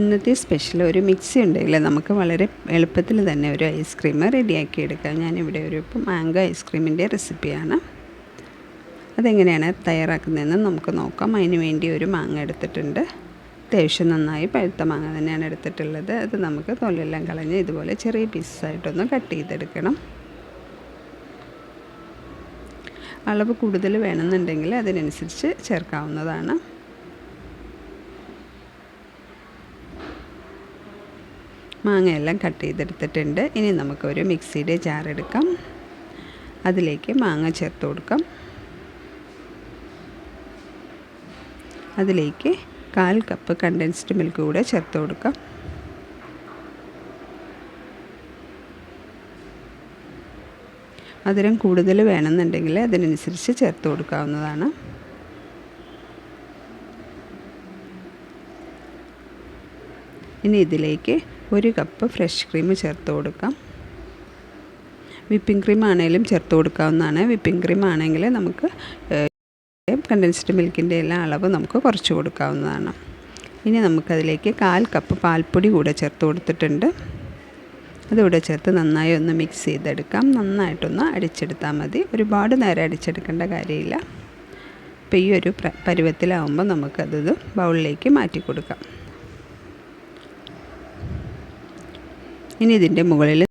ഇന്നത്തെ സ്പെഷ്യൽ ഒരു മിക്സി ഉണ്ടെങ്കിൽ നമുക്ക് വളരെ എളുപ്പത്തിൽ തന്നെ ഒരു ഐസ്ക്രീം റെഡിയാക്കി എടുക്കാം. ഞാനിവിടെ ഒരു മാംഗോ ഐസ്ക്രീമിന്റെ റെസിപ്പിയാണ് അതെങ്ങനെയാണ് തയ്യാറാക്കുന്നതെന്ന് നമുക്ക് നോക്കാം. അതിന് വേണ്ടി ഒരു മാങ്ങ എടുത്തിട്ടുണ്ട്. അത്യാവശ്യം നന്നായി പഴുത്ത മാങ്ങ തന്നെയാണ് എടുത്തിട്ടുള്ളത്. അത് നമുക്ക് തൊലെല്ലാം കളഞ്ഞ് ഇതുപോലെ ചെറിയ പീസായിട്ടൊന്ന് കട്ട് ചെയ്തെടുക്കണം. അളവ് കൂടുതൽ വേണമെന്നുണ്ടെങ്കിൽ അതിനനുസരിച്ച് ചേർക്കാവുന്നതാണ്. മാങ്ങയെല്ലാം കട്ട് ചെയ്തെടുത്തിട്ടുണ്ട്. ഇനി നമുക്കൊരു മിക്സിയുടെ ജാർ എടുക്കാം. അതിലേക്ക് മാങ്ങ ചേർത്ത് കൊടുക്കാം. അതിലേക്ക് കാൽ കപ്പ് കണ്ടൻസ്ഡ് മിൽക്ക് കൂടെ ചേർത്ത് കൊടുക്കാം. മധുരം കൂടുതൽ വേണമെന്നുണ്ടെങ്കിൽ അതിനനുസരിച്ച് ചേർത്ത് കൊടുക്കാവുന്നതാണ്. ഇനി ഇതിലേക്ക് ഒരു കപ്പ് ഫ്രഷ് ക്രീം ചേർത്ത് കൊടുക്കാം. വിപ്പിംഗ് ക്രീം ആണെങ്കിലും ചേർത്ത് കൊടുക്കാവുന്നതാണ്. വിപ്പിംഗ് ക്രീം ആണെങ്കിൽ നമുക്ക് കണ്ടൻസ്ഡ് മിൽക്കിന്റെ എല്ലാം അളവ് നമുക്ക് കുറച്ച് കൊടുക്കാവുന്നതാണ്. ഇനി നമുക്കതിലേക്ക് കാൽ കപ്പ് പാൽപ്പൊടി കൂടെ ചേർത്ത് കൊടുത്തിട്ടുണ്ട്. അതിവിടെ ചേർത്ത് നന്നായി ഒന്ന് മിക്സ് ചെയ്തെടുക്കാം. നന്നായിട്ടൊന്ന് അടിച്ചെടുത്താൽ മതി. ഒരുപാട് നേരം അടിച്ചെടുക്കേണ്ട കാര്യമില്ല. അപ്പോൾ ഈ ഒരു പരുവത്തിലാവുമ്പോൾ നമുക്കത് ബൗളിലേക്ക് മാറ്റി കൊടുക്കാം ഇനി ഇതിന്റെ മുകളിൽ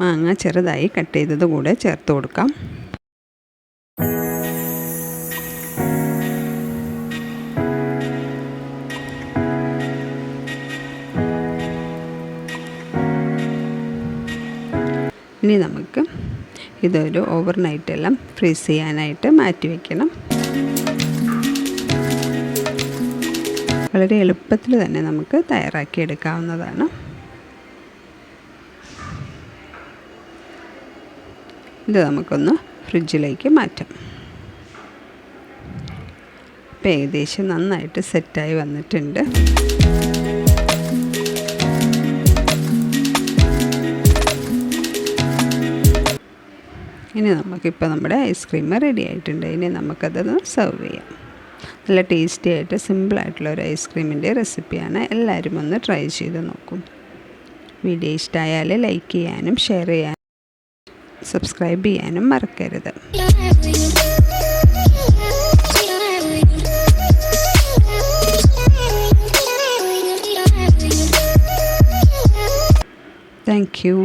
മാങ്ങ ചെറുതായി കട്ട് ചെയ്തത് കൂടെ ചേർത്ത് കൊടുക്കാം. ഇനി നമുക്ക് ഇതൊരു ഓവർ നൈറ്റെല്ലാം ഫ്രീസ് ചെയ്യാനായിട്ട് മാറ്റി വയ്ക്കണം വളരെ എളുപ്പത്തിൽ തന്നെ നമുക്ക് തയ്യാറാക്കി ഇത് നമുക്കൊന്ന് ഫ്രിഡ്ജിലേക്ക് മാറ്റാം. ഇപ്പം ഏകദേശം നന്നായിട്ട് സെറ്റായി വന്നിട്ടുണ്ട്. ഇനി നമുക്കിപ്പോൾ നമ്മുടെ ഐസ്ക്രീം റെഡി ആയിട്ടുണ്ട്. ഇനി നമുക്കതൊന്ന് സെർവ് ചെയ്യാം. നല്ല ടേസ്റ്റി ആയിട്ട് സിമ്പിളായിട്ടുള്ള ഒരു ഐസ്ക്രീമിന്റെ റെസിപ്പിയാണ് എല്ലാവരും ഒന്ന് ട്രൈ ചെയ്ത് നോക്കും. വീഡിയോ ഇഷ്ടമായാൽ ലൈക്ക് ചെയ്യാനും ഷെയർ ചെയ്യാനും സബ്സ്ക്രൈബ് ചെയ്യാനും മറക്കരുത് താങ്ക് യു